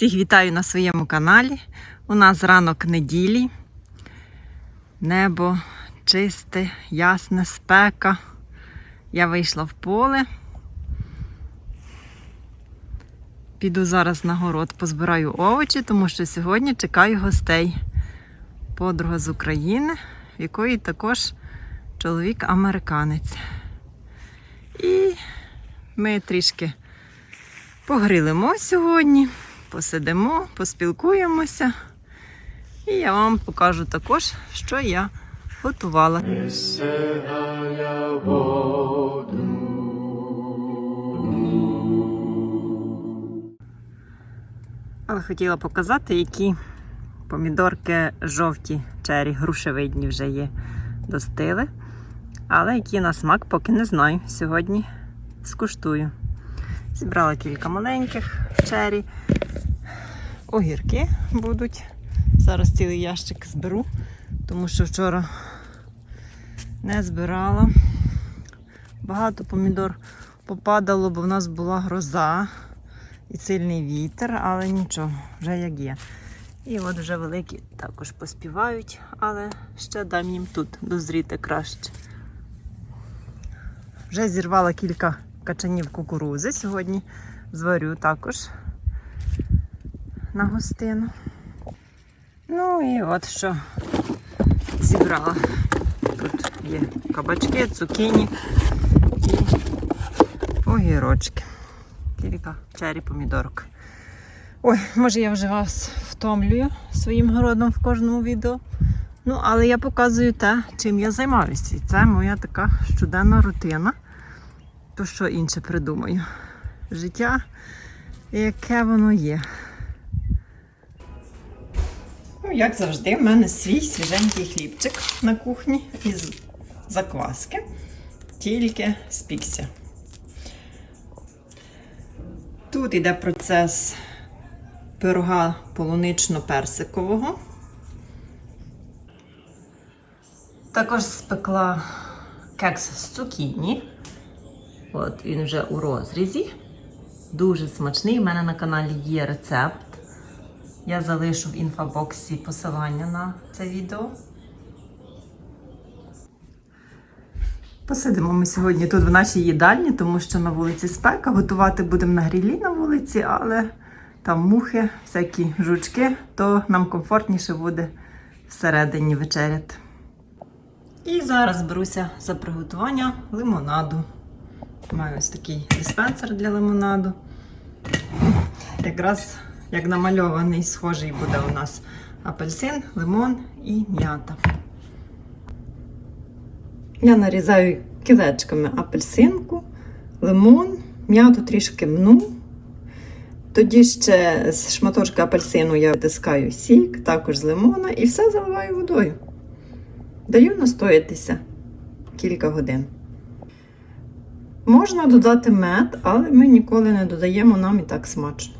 Всіх вітаю на своєму каналі. У нас ранок неділі. Небо чисте, ясне, спека. Я вийшла в поле. Піду зараз на город, позбираю овочі, тому що сьогодні чекаю гостей. Подруга з України, в якої також чоловік американець. І ми трішки погрилимо сьогодні, посидимо, поспілкуємося. І я вам покажу також, що я готувала. Але хотіла показати, які помідорки жовті, чері, грушевидні вже є, достигли. Але які на смак, поки не знаю. Сьогодні скуштую. Зібрала кілька маленьких чері. Огірки будуть. Зараз цілий ящик зберу, тому що вчора не збирала. Багато помідор попадало, бо в нас була гроза і сильний вітер, але нічого, вже як є. І от вже великі також поспівають, але ще дам їм тут дозріти краще. Вже зірвала кілька качанів кукурузи. Сьогодні зварю також на гостину. Ну і от що зібрала. Тут є кабачки, цукіні і огірочки. Кілька чері помідорок. Ой, може я вже вас втомлюю своїм городом в кожному відео. Ну, але я показую те, чим я займаюся. І це моя така щоденна рутина. То що інше придумаю. Життя, яке воно є. Ну, як завжди, в мене свій свіженький хлібчик на кухні із закваски. Тільки спікся. Тут йде процес пирога полунично-персикового. Також спекла кекс з цукіні. От він вже у розрізі. Дуже смачний. У мене на каналі є рецепт. Я залишу в інфобоксі посилання на це відео. Посидимо ми сьогодні тут в нашій їдальні, тому що на вулиці спека. Готувати будемо на грілі на вулиці, але там мухи, всякі жучки, то нам комфортніше буде всередині вечеряти. І зараз беруся за приготування лимонаду. Маю ось такий диспенсер для лимонаду. Якраз як намальований, схожий буде у нас апельсин, лимон і м'ята. Я нарізаю кілечками апельсинку, лимон, м'яту трішки мну. Тоді ще з шматочка апельсину я витискаю сік, також з лимона, і все заливаю водою. Даю настоятися кілька годин. Можна додати мед, але ми ніколи не додаємо нам і так смачно.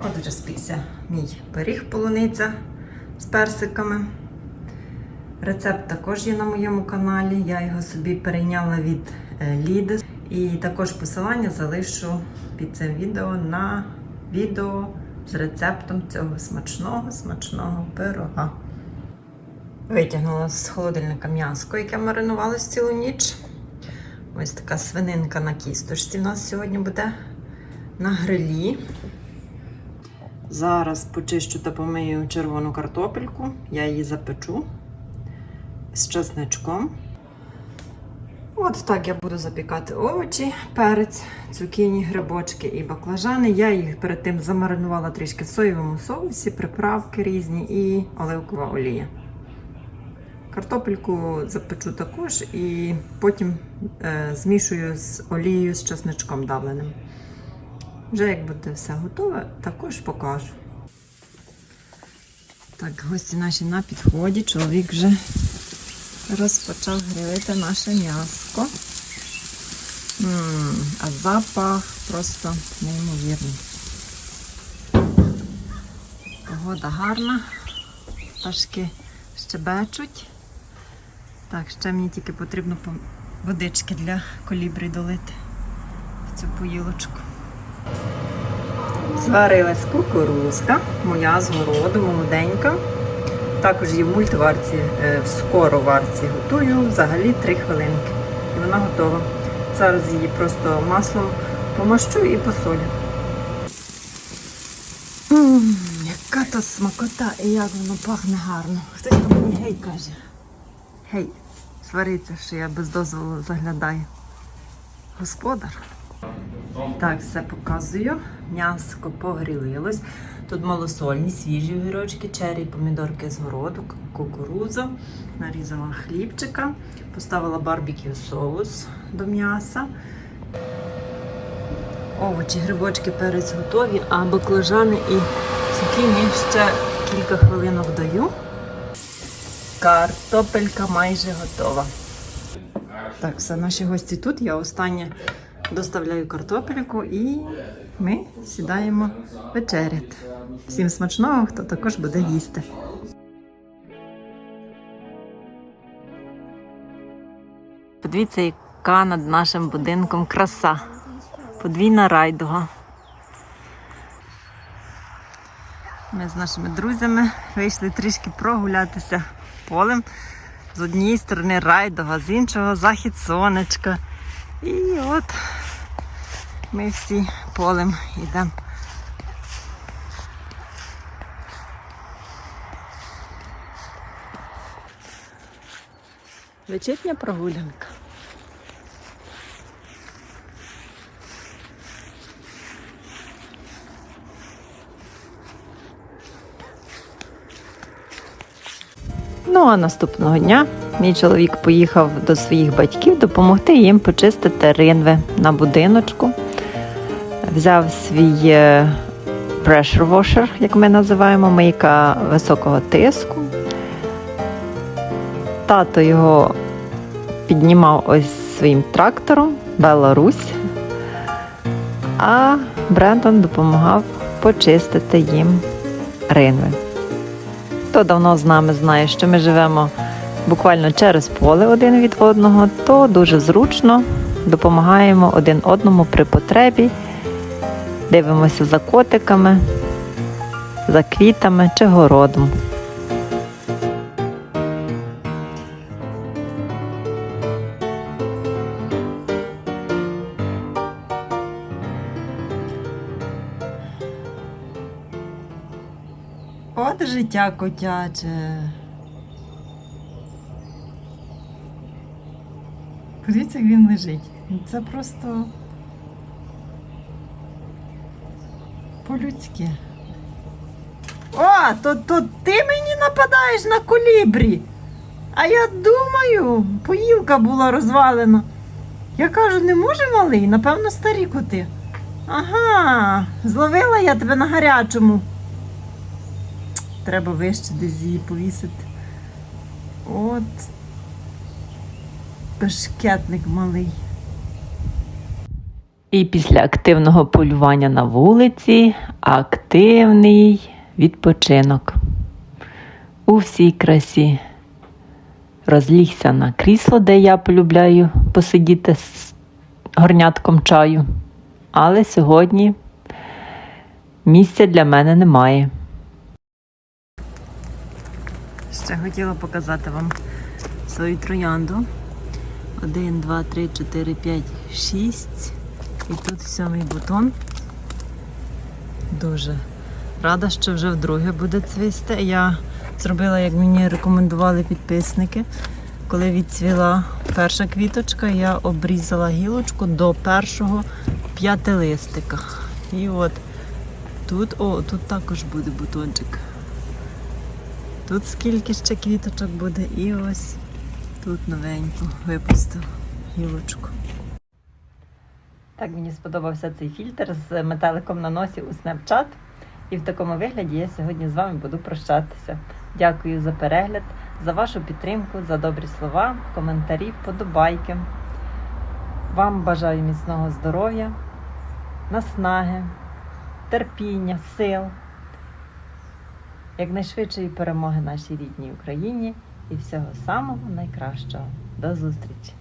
От вже спікся мій пиріг полуниця з персиками. Рецепт також є на моєму каналі. Я його собі перейняла від е, Ліди. І також посилання залишу під цим відео на відео з рецептом цього смачного смачного пирога. Витягнула з холодильника м'яско, яке маринувалось цілу ніч. Ось така свининка на кісточці. У нас сьогодні буде на грилі. Зараз почищу та помию червону картопельку. Я її запечу з чесничком. От так я буду запікати овочі, перець, цукіні, грибочки і баклажани. Я їх перед тим замаринувала трішки в соєвому соусі, приправки різні і оливкова олія. Картопельку запечу також і потім е, змішую з олією з чесничком давленим. Вже як буде все готове, також покажу. Так, гості наші на підході. Чоловік вже розпочав грілити наше м'яско. А запах просто неймовірний. Погода гарна, пташки щебечуть. Так, ще мені тільки потрібно водички для колібри долити в цю поїлочку. Зварилась кукурузка, моя з городу, молоденька. Також її в мультиварці, е, в скороварці готую взагалі 3 хвилинки. І вона готова. Зараз її просто маслом помащу і посолю. М, Яка то смакота і як воно пахне гарно. Хтось там мені гей каже. Гей, свариться, що я без дозволу заглядаю. Господар. Так, все показую. М'яско погрілилось. Тут малосольні, свіжі огірочки, чері, помідорки з городу, кукурудза. Нарізала хлібчика, поставила барбекю соус до м'яса. Овочі, грибочки, перець готові, а баклажани і цукіні ще кілька хвилинок даю. Картопелька майже готова. Так, все, наші гості тут. Я останнє доставляю картопельку і ми сідаємо вечеряти. Всім смачного, хто також буде їсти. Подивіться, яка над нашим будинком краса. Подвійна райдуга. Ми з нашими друзями вийшли трішки прогулятися полем. З однієї сторони райдуга, з іншого захід сонечка. І от ми всі полем йдемо. Вечірня прогулянка. Ну а наступного дня мій чоловік поїхав до своїх батьків допомогти їм почистити ринви на будиночку. Взяв свій е, pressure washer, як ми називаємо, мийка високого тиску. Тато його піднімав ось своїм трактором Беларусь, а Брендон допомагав почистити їм ринви. Хто давно з нами знає, що ми живемо буквально через поле один від одного, то дуже зручно допомагаємо один одному при потребі, дивимося за котиками, за квітами чи городом. От життя котяче. Подивіться, як він лежить. Це просто по-людськи. О, то, то ти мені нападаєш на колібрі. А я думаю, поїлка була розвалена. Я кажу, не може малий, напевно, старі коти. Ага, зловила я тебе на гарячому. Треба вище десь її повісити. От. Бешкетник малий. І після активного полювання на вулиці активний відпочинок. У всій красі. Розлігся на крісло, де я полюбляю посидіти з горнятком чаю. Але сьогодні місця для мене немає. Ще хотіла показати вам свою троянду. Один, два, три, чотири, п'ять, шість. І тут сьомий бутон. Дуже рада, що вже вдруге буде цвісти. Я зробила, як мені рекомендували підписники. Коли відцвіла перша квіточка, я обрізала гілочку до першого п'ятилистика. І от тут, о, тут також буде бутончик. Тут скільки ще квіточок буде, і ось тут новеньку випустив гілочку. Так мені сподобався цей фільтр з метеликом на носі у Snapchat. І в такому вигляді я сьогодні з вами буду прощатися. Дякую за перегляд, за вашу підтримку, за добрі слова, коментарі, вподобайки. Вам бажаю міцного здоров'я, наснаги, терпіння, сил, якнайшвидшої перемоги нашій рідній Україні і всього самого найкращого. До зустрічі!